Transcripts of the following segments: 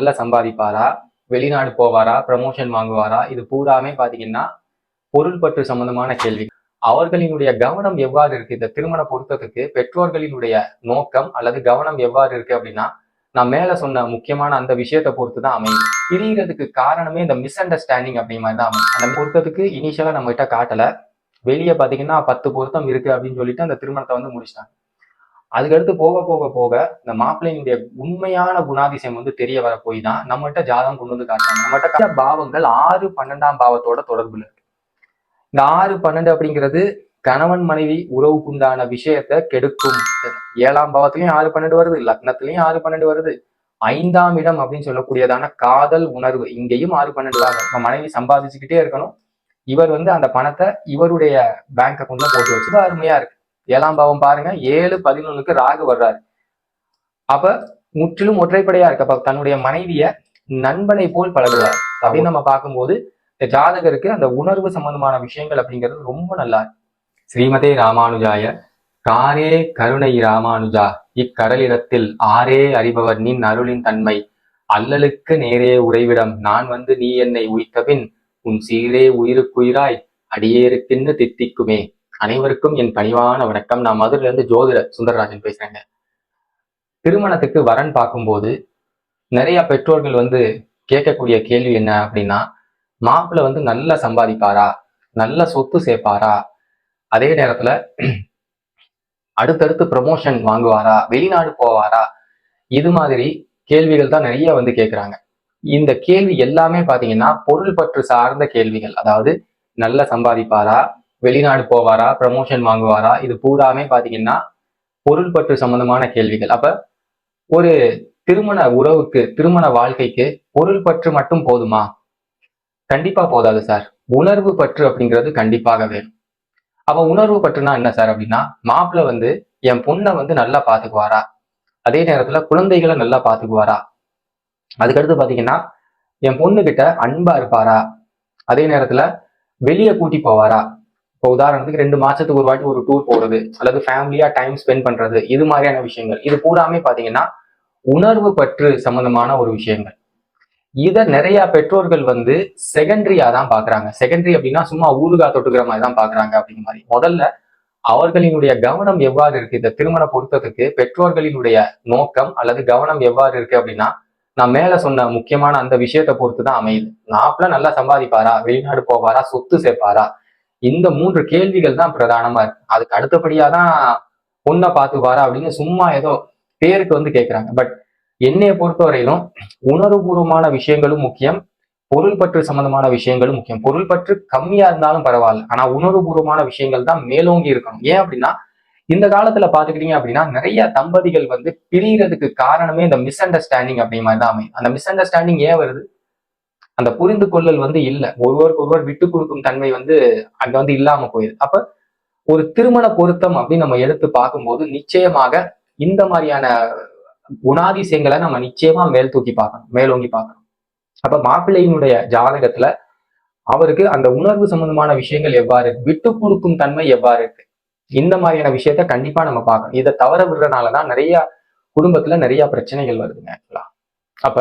நல்லா சம்பாதிப்பாரா? வெளிநாடு போவாரா? ப்ரமோஷன் வாங்குவாரா? இது பூராமே பாத்தீங்கன்னா பொருள் பற்று சம்பந்தமான கேள்வி. அவர்களினுடைய கவனம் எவ்வாறு இருக்கு? இந்த திருமண பொருத்தத்துக்கு பெற்றோர்களினுடைய நோக்கம் அல்லது கவனம் எவ்வாறு இருக்கு அப்படின்னா நான் மேல சொன்ன முக்கியமான அந்த விஷயத்தை பொறுத்து தான் அமையும். பிரியறதுக்கு காரணமே இந்த மிஸ் அண்டர்ஸ்டாண்டிங் அப்படிங்கிற மாதிரி தான் அமையும். அந்த பொருத்தத்துக்கு இனிஷியலா நம்ம கிட்ட காட்டல. வெளியே பாத்தீங்கன்னா பத்து பொருத்தம் இருக்கு அப்படின்னு சொல்லிட்டு அந்த திருமணத்தை வந்து முடிச்சிட்டாங்க. அதுக்கடுத்து போக போக போக இந்த மாப்பிள்ளையினுடைய உண்மையான குணாதிசயம் வந்து தெரிய வர போய் தான் நம்மகிட்ட ஜாதகம் கொண்டு வந்து காட்டுறாங்க. நம்மகிட்ட பாவங்கள் ஆறு பன்னெண்டாம் பாவத்தோட தொடர்புல இருக்கு. இந்த ஆறு பன்னெண்டு அப்படிங்கிறது கணவன் மனைவி உறவுக்குண்டான விஷயத்த கெடுக்கும். ஏழாம் பாவத்திலையும் ஆறு பன்னெண்டு வருது லக்னத்திலையும் ஆறு பன்னெண்டு வருது. ஐந்தாம் இடம் அப்படின்னு சொல்லக்கூடியதான காதல் உணர்வு இங்கேயும் ஆறு பன்னெண்டு ஆகும் நம்ம மனைவி சம்பாதிச்சுக்கிட்டே இருக்கணும். இவர் வந்து அந்த பணத்தை இவருடைய பேங்க் அக்கௌண்ட்ல போட்டு வச்சு அருமையா இருக்கு. ஏழாம் பாவம் பாருங்க. ஏழு பதினொன்னுக்கு ராகு வர்றாரு. அப்ப முற்றிலும் ஒற்றைப்படையா இருக்கு. அப்ப தன்னுடைய மனைவிய நண்பனை போல் பழகுவார். அப்படின்னு நம்ம பார்க்கும்போது இந்த ஜாதகருக்கு அந்த உணர்வு சம்பந்தமான விஷயங்கள் அப்படிங்கிறது ரொம்ப நல்லா ஸ்ரீமதே ராமானுஜாய காரே கருணை ராமானுஜா. இக்கடலிடத்தில் ஆரே அறிபவர் நின் அருளின் தன்மை. அல்லலுக்கு நேரே உறைவிடம். நான் வந்து நீ என்னை உய்த்தபின் உன் சீரே உயிருக்குயிராய் அடியேருக்கின்ற தித்திக்குமே. அனைவருக்கும் என் பணிவான வணக்கம். நான் மதுரையில இருந்து ஜோதிடர் சுந்தரராஜன் பேசுறேங்க. திருமணத்துக்கு வரன் பார்க்கும்போது நிறைய பெற்றோர்கள் வந்து கேட்கக்கூடிய கேள்வி என்ன அப்படின்னா மாப்பிள்ளை வந்து நல்லா சம்பாதிப்பாரா? நல்ல சொத்து சேர்ப்பாரா? அதே நேரத்துல அடுத்தடுத்து ப்ரமோஷன் வாங்குவாரா? வெளிநாடு போவாரா? இது மாதிரி கேள்விகள் தான் நிறைய வந்து கேட்குறாங்க இந்த கேள்வி எல்லாமே பாத்தீங்கன்னா பொருள் பற்று சார்ந்த கேள்விகள். அதாவது நல்லா சம்பாதிப்பாரா? வெளிநாடு போவாரா? ப்ரமோஷன் வாங்குவாரா? இது பூராமே பாத்தீங்கன்னா பொருள் பற்று சம்பந்தமான கேள்விகள். அப்ப ஒரு திருமண உறவுக்கு திருமண வாழ்க்கைக்கு பொருள் பற்று மட்டும் போதுமா? கண்டிப்பா போதாது சார். உணர்வு பற்று அப்படிங்கிறது கண்டிப்பாக வேணும் அப்ப உணர்வு பற்றுனா என்ன சார் அப்படின்னா மாப்பிள்ளை வந்து என் பொண்ணை வந்து நல்லா பாத்துக்குவாரா? அதே நேரத்துல குழந்தைகளை நல்லா பாத்துக்குவாரா? அதுக்கடுத்து பாத்தீங்கன்னா என் பொண்ணுகிட்ட அன்பா இருப்பாரா? அதே நேரத்துல வெளியே கூட்டி போவாரா? இப்போ உதாரணத்துக்கு ரெண்டு மாசத்துக்கு ஒரு வாட்டி ஒரு டூர் போறது அல்லது ஃபேமிலியா டைம் ஸ்பெண்ட் பண்றது இது மாதிரியான விஷயங்கள். இது பூராமே பாத்தீங்கன்னா உணர்வு பற்று சம்பந்தமான ஒரு விஷயங்கள். இதை நிறைய பெற்றோர்கள் வந்து செகண்டரியா தான் பாக்குறாங்க. செகண்டரி அப்படின்னா சும்மா ஊருகா தொட்டுக்கிற மாதிரி தான் பாக்குறாங்க அப்படிங்கிற மாதிரி. முதல்ல அவர்களினுடைய கவனம் எவ்வாறு இருக்கு? இந்த திருமண பொருத்தத்துக்கு பெற்றோர்களினுடைய நோக்கம் அல்லது கவனம் எவ்வாறு இருக்கு அப்படின்னா நான் மேல சொன்ன முக்கியமான அந்த விஷயத்தை பொறுத்து தான் அமையுது. நாப்புல நல்லா சம்பாதிப்பாரா? வெளிநாடு போவாரா? சொத்து சேர்ப்பாரா? இந்த மூன்று கேள்விகள் தான் பிரதானமா இருக்கு. அதுக்கு அடுத்தபடியா தான் பொண்ணை பார்த்துப்பாரா அப்படின்னு சும்மா ஏதோ பேருக்கு வந்து கேட்கிறாங்க பட் என்னைய பொறுத்தவரையிலும் உணர்வுபூர்வமான விஷயங்களும் முக்கியம். பொருள் பற்று சம்பந்தமான விஷயங்களும் முக்கியம். பொருள் பற்று கம்மியா இருந்தாலும் பரவாயில்ல. ஆனா உணர்வுபூர்வமான விஷயங்கள் தான் மேலோங்கி இருக்கணும். ஏன் அப்படின்னா இந்த காலத்துல பாத்துக்கிட்டீங்க அப்படின்னா நிறைய தம்பதிகள் வந்து பிரியறதுக்கு காரணமே இந்த மிஸ் அண்டர்ஸ்டாண்டிங் அப்படிங்கிற மாதிரி தான் அமையும். அந்த மிஸ் அண்டர்ஸ்டாண்டிங் ஏன் வருது? அந்த புரிந்து கொள்ளல் வந்து இல்ல. ஒருவருக்கு ஒருவர் விட்டு கொடுக்கும் தன்மை வந்து அங்க வந்து இல்லாம போயிடுது அப்ப ஒரு திருமண பொருத்தம் அப்படின்னு நம்ம எடுத்து பார்க்கும்போது நிச்சயமாக இந்த மாதிரியான குணாதிசயங்களை நம்ம நிச்சயமா மேல் தூக்கி பார்க்கணும் மேலோங்கி பார்க்கணும். அப்ப மாப்பிள்ளையினுடைய ஜாதகத்துல அவருக்கு அந்த உணர்வு சம்பந்தமான விஷயங்கள் எவ்வாறு இருக்கு விட்டு கொடுக்கும் தன்மை எவ்வாறு இருக்கு இந்த மாதிரியான விஷயத்த கண்டிப்பா நம்ம பார்க்கணும். இதை தவற விடுறதுனாலதான் நிறைய குடும்பத்துல நிறைய பிரச்சனைகள் வருதுங்க ஆக்சுவலா. அப்ப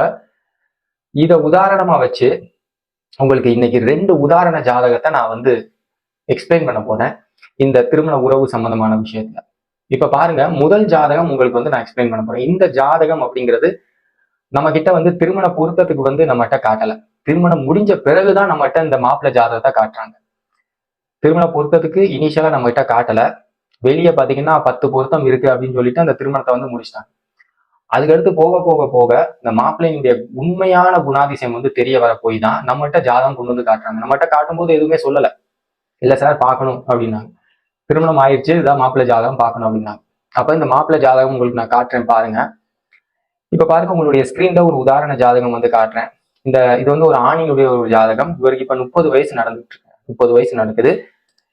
இத உதாரணமா வச்சு உங்களுக்கு இன்னைக்கு ரெண்டு உதாரண ஜாதகத்தை நான் வந்து எக்ஸ்பிளைன் பண்ண போறேன். இந்த திருமண உறவு சம்பந்தமான விஷயத்துல. இப்ப பாருங்க முதல் ஜாதகம் உங்களுக்கு வந்து நான் எக்ஸ்பிளைன் பண்ண போறேன். இந்த ஜாதகம் அப்படிங்கிறது நம்ம கிட்ட வந்து திருமண பொருத்தத்துக்கு வந்து நம்மகிட்ட காட்டல. திருமணம் முடிஞ்ச பிறகுதான் நம்மகிட்ட இந்த மாப்பிள்ளை ஜாதகத்தை காட்டுறாங்க. திருமண பொருத்தத்துக்கு இனிஷியலா நம்ம கிட்ட காட்டல. வெளியே பாத்தீங்கன்னா பத்து பொருத்தம் இருக்கு அப்படின்னு சொல்லிட்டு அந்த திருமணத்தை வந்து முடிச்சிட்டாங்க. அதுக்கடுத்து போக போக போக இந்த மாப்பிள்ளையினுடைய உண்மையான குணாதிசயம் வந்து தெரிய வர போய் தான் நம்மகிட்ட ஜாதகம் கொண்டு வந்து காட்டுறாங்க. நம்மகிட்ட காட்டும்போது எதுவுமே சொல்லலை. இல்ல சார் பார்க்கணும் அப்படின்னாங்க. திருமணம் ஆயிடுச்சு இதான் மாப்பிள்ளை ஜாதகம் பார்க்கணும் அப்படின்னாங்க. அப்ப இந்த மாப்பிள்ளை ஜாதகம் உங்களுக்கு நான் காட்டுறேன் பாருங்க. இப்ப பாருங்க உங்களுடைய ஸ்கிரீன்ல ஒரு உதாரண ஜாதகம் வந்து காட்டுறேன். இந்த இது வந்து ஒரு ஆணினுடைய ஒரு ஜாதகம். இவருக்கு இப்ப முப்பது வயசு நடந்துட்டு இருக்கு. முப்பது வயசு நடக்குது.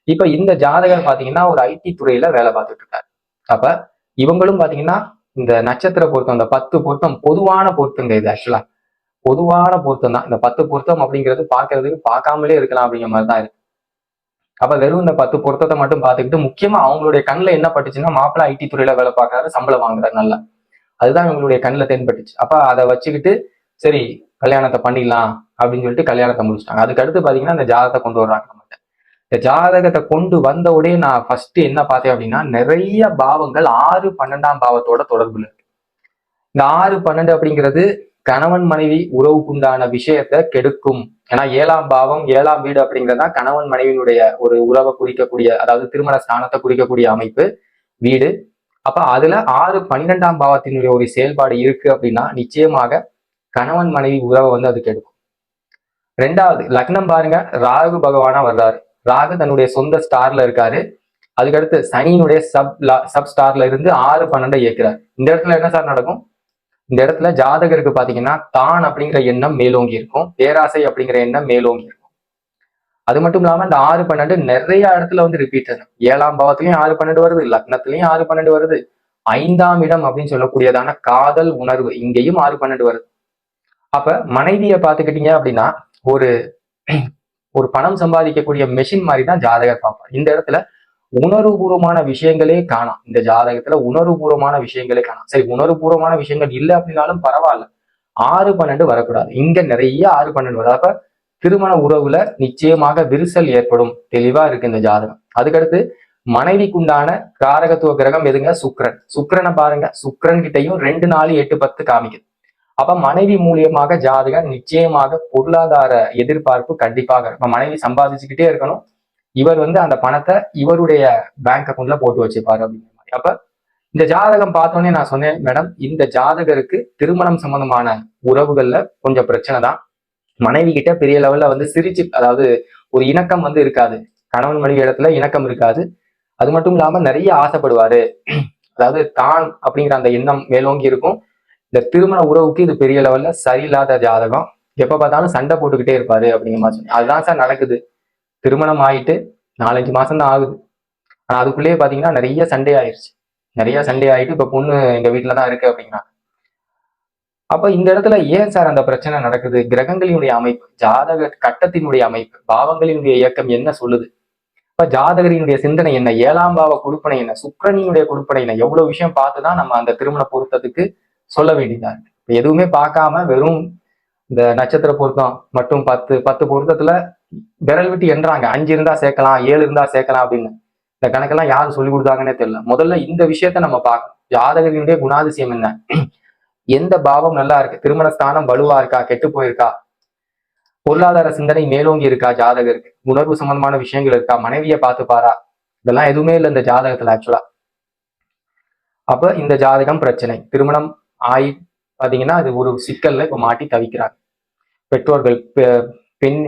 இப்ப இந்த ஜாதகம் பாத்தீங்கன்னா ஒரு ஐடி துறையில வேலை பார்த்துட்டு இருக்காரு. அப்ப இவங்களும் பாத்தீங்கன்னா இந்த நட்சத்திர பொருத்தம் இந்த பத்து பொருத்தம் பொதுவான பொருத்தங்க இது ஆக்சுவலா பொதுவான பொருத்தம் தான். இந்த பத்து பொருத்தம் அப்படிங்கிறது பார்க்கறதுக்கு பார்க்காமலே இருக்கலாம் அப்படிங்கிற மாதிரி தான் இருக்கு. அப்ப வெறும் இந்த பத்து பொருத்தத்தை மட்டும் பார்த்துக்கிட்டு முக்கியமா அவங்களுடைய கண்ணில் என்ன பட்டுச்சுன்னா மாப்பிள்ளை ஐடி துறையில வேலை பார்க்கறாரு சம்பளம் வாங்குறாரு நல்லா. அதுதான் இவங்களுடைய கண்ணில் தென்பட்டுச்சு. அப்ப அதை வச்சுக்கிட்டு சரி கல்யாணத்தை பண்ணிடலாம் அப்படின்னு சொல்லிட்டு கல்யாணத்தை முடிச்சிட்டாங்க. அதுக்கு அடுத்து பாத்தீங்கன்னா இந்த ஜாதகத்தை கொண்டு வர்றாங்க நம்மகிட்ட. இந்த ஜாதகத்தை கொண்டு வந்த உடனே நான் ஃபர்ஸ்ட் என்ன பார்த்தேன் அப்படின்னா நிறைய பாவங்கள் ஆறு பன்னெண்டாம் பாவத்தோட தொடர்புல இருக்கு. இந்த ஆறு பன்னெண்டு அப்படிங்கிறது கணவன் மனைவி உறவுக்குண்டான விஷயத்தை கெடுக்கும். ஏன்னா ஏழாம் பாவம் ஏழாம் வீடு அப்படிங்கிறது தான் கணவன் மனைவியினுடைய ஒரு உறவை குறிக்கக்கூடிய அதாவது திருமண ஸ்தானத்தை குறிக்கக்கூடிய அமைப்பு வீடு. அப்ப அதுல ஆறு பன்னிரெண்டாம் பாவத்தினுடைய ஒரு செயல்பாடு இருக்கு அப்படின்னா நிச்சயமாக கணவன் மனைவி உறவை வந்து அது கெடுக்கும். ரெண்டாவது லக்னம் பாருங்க ராகு பகவானா வர்றாரு. ராகு தன்னுடைய சொந்த ஸ்டார்ல இருக்காரு. அதுக்கடுத்து சனியினுடைய சப் சப் ஸ்டார்ல இருந்து ஆறு பன்னெண்டை இயக்கிறார். இந்த இடத்துல என்ன சார் நடக்கும்? இந்த இடத்துல ஜாதகருக்கு பாத்தீங்கன்னா தான் அப்படிங்கிற எண்ணம் மேலோங்கி இருக்கும். பேராசை அப்படிங்கிற எண்ணம் மேலோங்கி இருக்கும். அது மட்டும் இல்லாம இந்த ஆறு பன்னெண்டு நிறைய இடத்துல வந்து ரிப்பீட் ஆகும். ஏழாம் பாவத்திலையும் ஆறு பன்னெண்டு வருது லக்னத்திலையும் ஆறு பன்னெண்டு வருது. ஐந்தாம் இடம் அப்படின்னு சொல்லக்கூடியதான காதல் உணர்வு இங்கேயும் ஆறு பன்னெண்டு வருது. அப்ப மனைவியை பாத்துக்கிட்டீங்க அப்படின்னா ஒரு ஒரு பணம் சம்பாதிக்கக்கூடிய மெஷின் மாதிரி தான் ஜாதகர் பார்ப்பார். இந்த இடத்துல உணர்வுபூர்வமான விஷயங்களே காணாம். இந்த ஜாதகத்துல உணர்வுபூர்வமான விஷயங்களே காணாம். சரி உணர்வுபூர்வமான விஷயங்கள் இல்லை அப்படின்னாலும் பரவாயில்ல. ஆறு பன்னெண்டு வரக்கூடாது. இங்க நிறைய ஆறு பன்னெண்டு வருது அப்ப திருமண உறவுல நிச்சயமாக விரிசல் ஏற்படும். தெளிவா இருக்கு இந்த ஜாதகம். அதுக்கடுத்து மனைவிக்குண்டான காரகத்துவ கிரகம் எதுங்க? சுக்கிரன். சுக்கிரனை பாருங்க. சுக்ரன் கிட்டையும் ரெண்டு நாலு எட்டு பத்து காமிக்குது. அப்ப மனைவி மூலியமாக ஜாதகம் நிச்சயமாக பொருளாதார எதிர்பார்ப்பு கண்டிப்பாக இருக்கும். மனைவி சம்பாதிச்சுக்கிட்டே இருக்கணும். இவர் வந்து அந்த பணத்தை இவருடைய பேங்க் அக்கௌண்ட்ல போட்டு வச்சுப்பாரு அப்படிங்கிற மாதிரி. அப்ப இந்த ஜாதகம் பார்த்தோன்னே நான் சொன்னேன் மேடம் இந்த ஜாதகருக்கு திருமணம் சம்பந்தமான உறவுகள்ல கொஞ்சம் பிரச்சனை தான். மனைவி கிட்ட பெரிய லெவல்ல வந்து சிரிச்சு அதாவது ஒரு இணக்கம் வந்து இருக்காது. கணவன் மனைவி இடத்துல இணக்கம் இருக்காது. அது மட்டும் இல்லாம நிறைய ஆசைப்படுவாரு. அதாவது தான் அப்படிங்கிற அந்த எண்ணம் மேலோங்கி இருக்கும். இந்த திருமண உறவுக்கு இது பெரிய லெவல்ல சரியில்லாத ஜாதகம். எப்ப பார்த்தாலும் சண்டை போட்டுக்கிட்டே இருப்பாரு அப்படிங்கிற மாதிரி சொன்னேன் அதுதான் சார் நடக்குது. திருமணம் ஆயிட்டு நாலஞ்சு மாசம் தான் ஆகுது. ஆனா அதுக்குள்ளேயே பாத்தீங்கன்னா நிறைய சண்டை ஆயிடுச்சு நிறைய சண்டை ஆயிட்டு இப்ப பொண்ணு எங்க வீட்டுல தான் இருக்கு அப்படிங்கிறாங்க. அப்ப இந்த இடத்துல ஏன் சார் அந்த பிரச்சனை நடக்குது? கிரகங்களினுடைய அமைப்பு ஜாதக கட்டத்தினுடைய அமைப்பு பாவங்களினுடைய இயக்கம் என்ன சொல்லுது? இப்ப ஜாதகரினுடைய சிந்தனை என்ன? ஏழாம் பாவ கொடுப்பனை என்ன? சுக்கிரனினுடைய கொடுப்பனை என்ன? எவ்வளவு விஷயம் பார்த்துதான் நம்ம அந்த திருமண பொருத்தத்துக்கு சொல்ல வேண்டியதா இருக்கு. எதுவுமே பார்க்காம வெறும் இந்த நட்சத்திர பொருத்தம் மட்டும் பத்து பத்து பொருத்தத்துல விரல் விட்டு எண்றாங்க அஞ்சு இருந்தா சேர்க்கலாம் ஏழு இருந்தா சேர்க்கலாம் அப்படின்னு. இந்த கணக்கெல்லாம் யாரும் சொல்லி கொடுத்தாங்கன்னே தெரியல. முதல்ல இந்த விஷயத்த நம்ம பார்க்கணும். ஜாதகர்களுடைய குணாதிசயம் என்ன? எந்த பாவம் நல்லா இருக்கு? திருமண ஸ்தானம் வலுவா இருக்கா? கெட்டு போயிருக்கா? பொருளாதார சிந்தனை மேலோங்கி இருக்கா ஜாதகருக்கு? உணர்வு சம்பந்தமான விஷயங்கள் இருக்கா? மனைவியை பார்த்துப்பாரா? இதெல்லாம் எதுவுமே இல்லை இந்த ஜாதகத்துல ஆக்சுவலா அப்ப இந்த ஜாதகம் பிரச்சனை. திருமணம் ஆயி பார்த்தீங்கன்னா அது ஒரு சிக்கல்ல இப்போ மாட்டி தவிக்கிறாங்க. பெற்றோர்கள் பெ- பெண்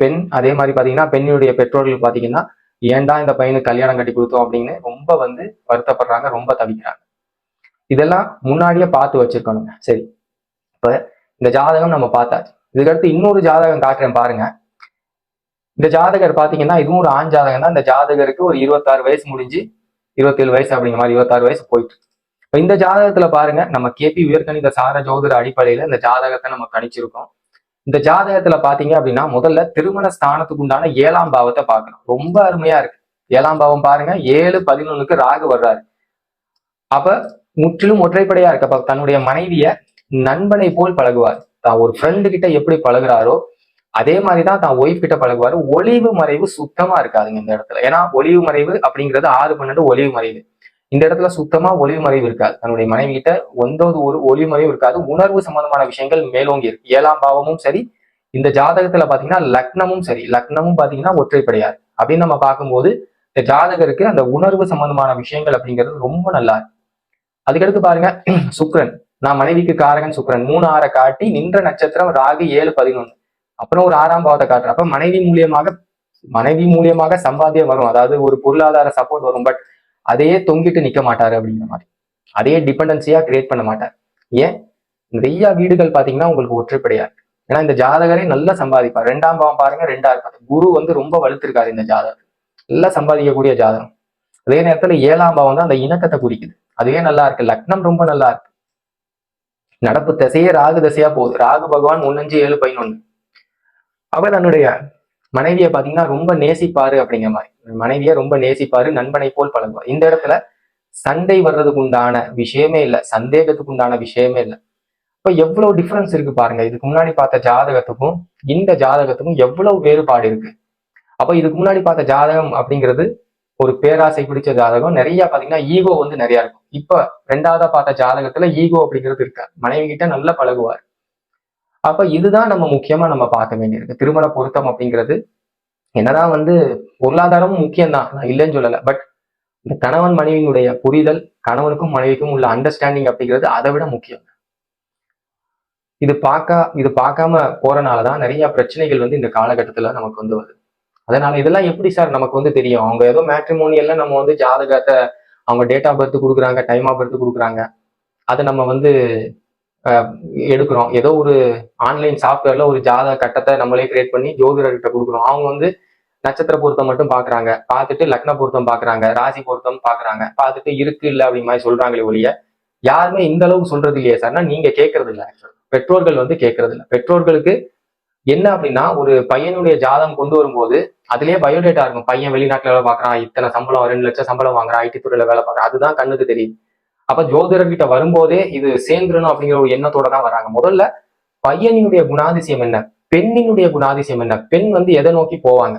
பெண் அதே மாதிரி பார்த்தீங்கன்னா பெண்ணுடைய பெற்றோர்கள் பார்த்தீங்கன்னா ஏன்டா இந்த பையனுக்கு கல்யாணம் கட்டி கொடுத்தோம் அப்படின்னு ரொம்ப வந்து வருத்தப்படுறாங்க ரொம்ப தவிக்கிறாங்க. இதெல்லாம் முன்னாடியே பார்த்து வச்சிருக்கணுங்க. சரி. இப்போ இந்த ஜாதகம் நம்ம பார்த்தாச்சு. இதுக்கடுத்து இன்னொரு ஜாதகம் காட்டுறேன் பாருங்க. இந்த ஜாதகர் பார்த்தீங்கன்னா இதுவும் ஒரு ஆண் ஜாதகம் தான் இந்த ஜாதகருக்கு ஒரு இருபத்தாறு வயசு முடிஞ்சு இருபத்தேழு வயசு அப்படிங்கிற மாதிரி இருபத்தாறு வயசு போயிட்டு இந்த ஜாதகத்துல பாருங்க நம்ம கேபி உயர்கணித சார ஜோதிட அடிப்படையில இந்த ஜாதகத்தை நம்ம கணிச்சிருக்கோம். இந்த ஜாதகத்துல பாத்தீங்க அப்படின்னா முதல்ல திருமண ஸ்தானத்துக்கு உண்டான ஏழாம் பாவத்தை பார்க்கணும். ரொம்ப அருமையா இருக்கு. ஏழாம் பாவம் பாருங்க ஏழு பதினொன்னுக்கு ராகு வர்றாரு. அப்ப முற்றிலும் ஒற்றைப்படையா இருக்கு. அப்ப தன்னுடைய மனைவிய நண்பனை போல் பழகுவார். தான் ஒரு ஃப்ரெண்டு கிட்ட எப்படி பழகுறாரோ அதே மாதிரிதான் தான் ஒய்ஃப் கிட்ட பழகுவாரு. ஒளிவு மறைவு சுத்தமா இருக்காதுங்க இந்த இடத்துல. ஏன்னா ஒளிவு மறைவு அப்படிங்கிறது ஆறு பன்னெண்டு ஒளிவு மறைவு. இந்த இடத்துல சுத்தமா ஒளிவு மறைவு இருக்காது. தன்னுடைய மனைவி கிட்ட ஒன்றாவது ஒரு ஒளிவு மறைவு இருக்காது. உணர்வு சம்பந்தமான விஷயங்கள் மேலோங்கி இருக்கு. ஏழாம் பாவமும் சரி இந்த ஜாதகத்துல பாத்தீங்கன்னா லக்னமும் சரி. லக்னமும் பாத்தீங்கன்னா ஒற்றைப்படையாது அப்படின்னு நம்ம பார்க்கும்போது இந்த ஜாதகருக்கு அந்த உணர்வு சம்பந்தமான விஷயங்கள் அப்படிங்கிறது ரொம்ப நல்லா இருக்கு. அதுக்கடுத்து பாருங்க சுக்ரன் நான் மனைவிக்கு காரகன் சுக்ரன் மூணு ஆறை காட்டி நின்ற நட்சத்திரம் ராகு ஏழு பதினொன்று அப்புறம் ஒரு ஆறாம் பாவத்தை காட்டுறேன். அப்ப மனைவி மூலியமாக மனைவி மூலியமாக சம்பாத்தியம் வரும். அதாவது ஒரு பொருளாதார சப்போர்ட் வரும். பட் அதையே தொங்கிட்டு நிக்க மாட்டாரு அப்படிங்கிற மாதிரி. அதையே டிபெண்டன்சியா கிரியேட் பண்ண மாட்டார். ஏன்? நிறைய வீடுகள் பாத்தீங்கன்னா உங்களுக்கு ஒற்றுப்படையா இருக்கு. ஏன்னா இந்த ஜாதகரே நல்லா சம்பாதிப்பார். ரெண்டாம் பாவம் பாருங்க ரெண்டா இருப்பாரு. குரு வந்து ரொம்ப வலுத்திருக்காரு இந்த ஜாதகம் நல்லா சம்பாதிக்கக்கூடிய ஜாதகம். அதே நேரத்துல ஏழாம் பாவம் தான் அந்த இணக்கத்தை குறிக்குது. அதுவே நல்லா இருக்கு. லக்னம் ரொம்ப நல்லா இருக்கு. நடப்பு திசையே ராகு திசையா போகுது. ராகு பகவான் முன்னஞ்சு ஏழு பதினொன்னு. அவர் தன்னுடைய மனைவியை பாத்தீங்கன்னா ரொம்ப நேசிப்பாரு அப்படிங்கிற மாதிரி. மனைவியை ரொம்ப நேசிப்பாரு நண்பனை போல் பழகுவார். இந்த இடத்துல சண்டை வர்றதுக்கு உண்டான விஷயமே இல்லை. சந்தேகத்துக்கு உண்டான விஷயமே இல்லை. இப்போ எவ்வளவு டிஃபரன்ஸ் இருக்கு பாருங்க. இதுக்கு முன்னாடி பார்த்த ஜாதகத்துக்கும் இந்த ஜாதகத்துக்கும் எவ்வளவு வேறுபாடு இருக்கு. அப்ப இதுக்கு முன்னாடி பார்த்த ஜாதகம் அப்படிங்கிறது ஒரு பேராசை பிடிச்ச ஜாதகம். நிறைய பாத்தீங்கன்னா ஈகோ வந்து நிறைய இருக்கும். இப்ப ரெண்டாவதா பார்த்த ஜாதகத்துல ஈகோ அப்படிங்கிறது இருக்காது. மனைவி கிட்ட நல்லா பழகுவார். அப்ப இதுதான் நம்ம முக்கியமா நம்ம பார்க்க வேண்டியிருக்கு. திருமண பொருத்தம் அப்படிங்கிறது என்னதான் வந்து பொருளாதாரமும் முக்கியம்தான். நான் இல்லைன்னு சொல்லலை. பட் இந்த கணவன் மனைவியினுடைய புரிதல் கணவனுக்கும் மனைவிக்கும் உள்ள அண்டர்ஸ்டாண்டிங் அப்படிங்கிறது அதை விட முக்கியம். இது பார்க்க இது பார்க்காம போறனாலதான் நிறைய பிரச்சனைகள் வந்து இந்த காலகட்டத்துல நமக்கு வந்து வருது. அதனால இதெல்லாம் எப்படி சார் நமக்கு வந்து தெரியும்? அவங்க ஏதோ மேட்ரிமோனியல்ல நம்ம வந்து ஜாதகத்தை அவங்க டேட் ஆஃப் பர்த் கொடுக்குறாங்க டைம் ஆஃப் பர்த் கொடுக்குறாங்க. அதை நம்ம வந்து எடுக்கிறோம். ஏதோ ஒரு ஆன்லைன் சாஃப்ட்வேர்ல ஒரு ஜாதக கட்டத்தை நம்மளே கிரியேட் பண்ணி ஜோதிடர்கிட்ட கொடுக்குறோம். அவங்க வந்து நட்சத்திர பொருத்தம் மட்டும் பாக்குறாங்க. பார்த்துட்டு லக்ன பொருத்தம் பாக்குறாங்க. ராசி பொருத்தம் பாக்குறாங்க. பார்த்துட்டு இருக்கு இல்லை அப்படி மாதிரி சொல்றாங்களே ஒழிய யாருமே இந்த அளவுக்கு சொல்றது இல்லையே சார்னா நீங்க கேட்கறது இல்லை பெற்றோர்கள் வந்து கேட்கறது இல்லை. பெற்றோர்களுக்கு என்ன அப்படின்னா ஒரு பையனுடைய ஜாதகம் கொண்டு வரும்போது அதுலயே பயோடேட்டா இருக்கும். பையன் வெளிநாட்டுல வேலை பார்க்கறான். இத்தனை சம்பளம் ரெண்டு லட்சம் சம்பளம் வாங்குறான். ஐடி துறையில வேலை பாக்குறான் அதுதான் கண்ணுக்கு தெரியும். அப்ப ஜோதிடர்கிட்ட வரும்போதே இது சேர்ந்துடணும் அப்படிங்கிற ஒரு எண்ணத்தோட தான் வராங்க. முதல்ல பையனினுடைய குணாதிசயம் என்ன? பெண்ணினுடைய குணாதிசயம் என்ன? பெண் வந்து எதை நோக்கி போவாங்க?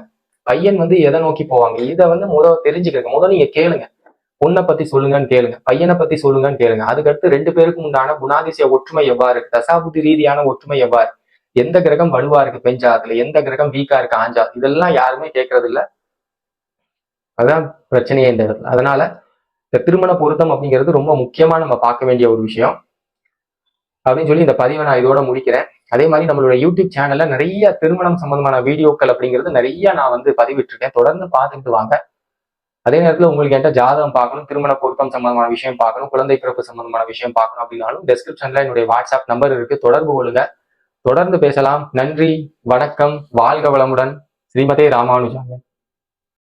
பையன் வந்து எதை நோக்கி போவாங்க? இதை வந்து முத தெரிஞ்சுக்கங்க முதல்ல நீங்க கேளுங்க. பொண்ணை பத்தி சொல்லுங்கன்னு கேளுங்க. பையனை பத்தி சொல்லுங்கன்னு கேளுங்க. அதுக்கடுத்து ரெண்டு பேருக்கும் உண்டான குணாதிசய ஒற்றுமை எவ்வாறு இருக்கு? தசாபுத்தி ரீதியான ஒற்றுமை எவ்வாறு எந்த கிரகம் வலுவா இருக்கு? பெஞ்சாத்துல எந்த கிரகம் வீக்கா இருக்கு? ஆஞ்சா. இதெல்லாம் யாருமே கேட்கறது இல்ல அதுதான் பிரச்சனையே இந்த இடத்துல. அதனால இந்த திருமண பொருத்தம் அப்படிங்கிறது ரொம்ப முக்கியமா நம்ம பார்க்க வேண்டிய ஒரு விஷயம். அப்படின்னு சொல்லி இந்த பதிவை நான் இதோட முடிக்கிறேன். அதே மாதிரி நம்மளோட யூடியூப் சேனல்ல நிறைய திருமணம் சம்பந்தமான வீடியோக்கள் அப்படிங்கிறது நிறைய நான் வந்து பதிவிட்டிருக்கேன். தொடர்ந்து பார்த்துட்டு வாங்க. அதே நேரத்துல உங்களுக்கு என்கிட்ட ஜாதகம் பார்க்கணும் திருமண பொருத்தம் சம்பந்தமான விஷயம் பார்க்கணும் குழந்தை பிறப்பு சம்பந்தமான விஷயம் பார்க்கணும் அப்படின்னாலும் டெஸ்கிரிப்ஷன்ல என்னுடைய வாட்ஸ்அப் நம்பர் இருக்கு. தொடர்பு கொள்ளுங்க. தொடர்ந்து பேசலாம். நன்றி வணக்கம் வாழ்க வளமுடன். ஸ்ரீமதே ராமானுஜாங்க